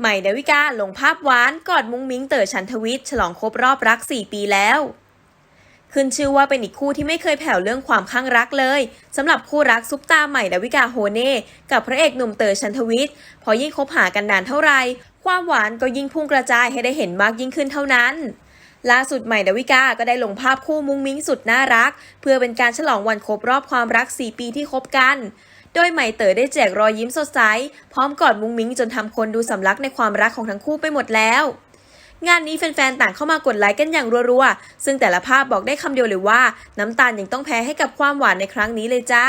ใหม่ดาวิกาลงภาพหวานกอดมุ้งมิ้งเต๋อชันทวิทย์ฉลองครบรอบรัก 4 ปีแล้ว ขึ้นชื่อว่าเป็นอีกคู่ที่ไม่เคยแผ่วเรื่องความข้างรักเลยสำหรับคู่รักซุปตาใหม่ดาวิกาโฮเน่กับพระเอกหนุ่มเต๋อชันทวิทย์พอยิ่งคบหากันนานเท่าไหร่ความหวานก็ยิ่งพุ่งกระจายให้ได้เห็นมากยิ่งขึ้นเท่านั้นล่าสุดใหม่ดาวิกาก็ได้ลงภาพคู่มุ้งมิ้งสุดน่ารัก เพื่อเป็นการฉลองวันครบรอบความรัก 4 ปีที่คบกัน โดยใหม่เต๋อได้แจกรอยยิ้มสดใส พร้อมกอดมุ้งมิ้งจนทำคนดูสำลักในความรักของทั้งคู่ไปหมดแล้ว งานนี้แฟนๆ ต่างเข้ามากดไลค์กันอย่างรัวๆ ซึ่งแต่ละภาพบอกได้คำเดียวเลยว่า น้ำตาลยังต้องแพ้ให้กับความหวานในครั้งนี้เลยจ้า